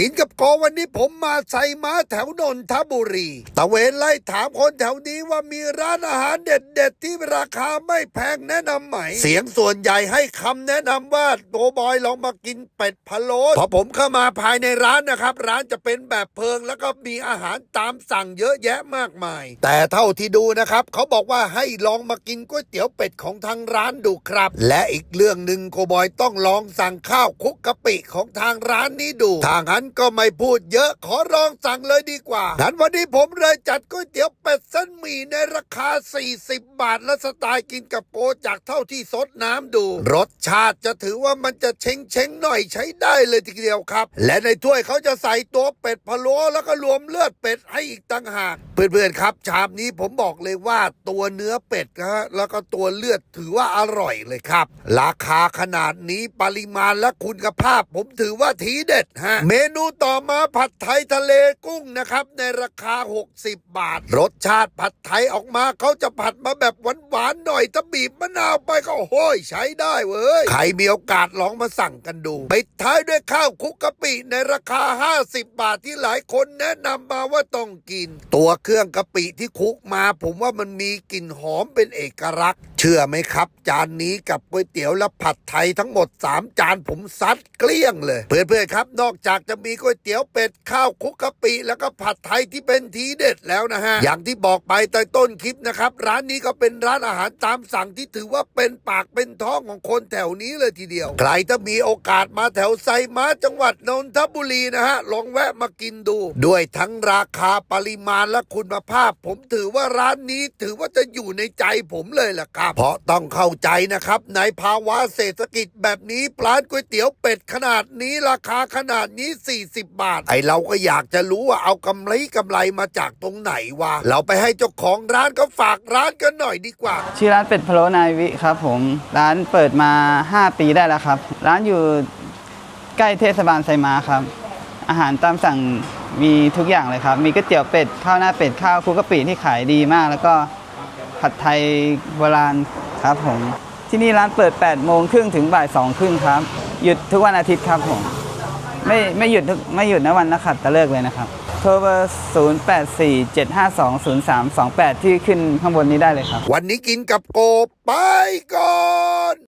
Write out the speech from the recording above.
กินกับโกวันนี้ผมมาใส่ม้าแถวนนทบุรีตะเวนไล่ถามคนแถวนี้ว่ามีร้านอาหารเด็ดๆ ที่ราคาไม่แพงแนะนำไหม เสียงส่วนใหญ่ให้คำแนะนำว่าโกบอยลองมากินเป็ดพะโล้พอผมเข้ามาภายในร้านนะครับ ร้านจะเป็นแบบเพิง แล้วก็มีอาหารตามสั่งเยอะแยะมากมาย แต่เท่าที่ดูนะครับ เขาบอกว่าให้ลองมากินก๋วยเตี๋ยวเป็ดของทางร้านดูครับ และอีกเรื่องหนึ่งโกบอยต้องลองสั่งข้าวคุกกะปิของทางร้านนี้ดูทางนั้นก็ไม่พูดเยอะขอลองสั่งเลยดีกว่า งั้นวันนี้ผมเลยจัดก๋วยเตี๋ยวเป็ดเส้นหมี่ในราคา 40 บาท และสไตล์กินกับโกจากเท่าที่ซดน้ำดู รสชาติจะถือว่ามันจะเช้งเชงหน่อยใช้ได้เลยทีเดียวครับ และในถ้วยเขาจะใส่ตัวเป็ดพะโล้แล้วก็รวมเลือดเป็ดให้อีกต่างหาก เพื่อนๆครับ ชามนี้ผมบอกเลยว่าตัวเนื้อเป็ดนะฮะแล้วก็ตัวเลือดถือว่าอร่อยเลยครับ ราคาขนาดนี้ปริมาณและคุณภาพ ผมถือว่าทีเด็ดฮะเมนูต่อมาผัดไทยทะเลกุ้งนะครับ ในราคา 60 บาท รสชาติผัดไทยออกมาเขาจะผัดมาแบบหวานๆหน่อยถ้าบีบมะนาวไปก็โห้ยใช้ได้เว้ยใครมีโอกาสลองมาสั่งกันดูปิดท้ายด้วยข้าวคุกกะปิในราคา 50 บาทที่หลายคนแนะนำมาว่าต้องกิน ตัวเครื่องกะปิที่คุกมา ผมว่ามันมีกลิ่นหอมเป็นเอกลักษณ์ เชื่อไหมครับ จานนี้กับก๋วยเตี๋ยวและผัดไทยทั้งหมด 3 จานผมซัดเกลี้ยงเลย เพื่อนๆครับ นอกจากจะมีก๋วยเตี๋ยวเป็ดข้าวคุกกะปิแล้วก็ผัดไทยที่เป็นทีเด็ดแล้วนะฮะ อย่างที่บอกไปแต่ต้นคลิปนะครับ ร้านนี้ก็เป็นร้านอาหารตามสั่งที่ถือว่าเป็นปากเป็นท้องของคนแถวนี้เลยทีเดียว ใครถ้ามีโอกาสมาแถวไซม้าจังหวัดนนทบุรีนะฮะลองแวะมากินดู ด้วยทั้งราคาปริมาณและคุณภาพ ผมถือว่าร้านนี้ถือว่าจะอยู่ในใจผมเลยล่ะครับ เพราะต้องเข้าใจนะครับ ในภาวะเศรษฐกิจแบบนี้ร้านก๋วยเตี๋ยวเป็ดขนาดนี้ราคาขนาดนี้40 บาท ไอเราก็อยากจะรู้ว่าเอากำไรกำไรมาจากตรงไหนวะ เราไปให้เจ้าของร้านก็ฝากร้านกันหน่อยดีกว่า ชื่อร้านเป็ดพะโล้นายวิครับผม ร้านเปิดมา 5 ปีได้แล้วครับ ร้านอยู่ใกล้เทศบาลไซม้าครับ อาหารตามสั่งมีทุกอย่างเลยครับ มีก๋วยเตี๋ยวเป็ด ข้าวหน้าเป็ด ข้าวคลุกกะปิที่ขายดีมาก แล้วก็ผัดไทยโบราณครับผม ที่นี่ร้านเปิด 8 โมงครึ่งถึงบ่าย2ครึ่งครับ หยุดทุกวันอาทิตย์ครับผม ไม่ไม่หยุดทุกไม่หยุดนะวันนักขัตฤกษ์เลยนะครับโทรเบอร์0847520328 ที่ขึ้นข้างบนนี้ได้เลยครับ วันนี้กินกับโกไปก่อน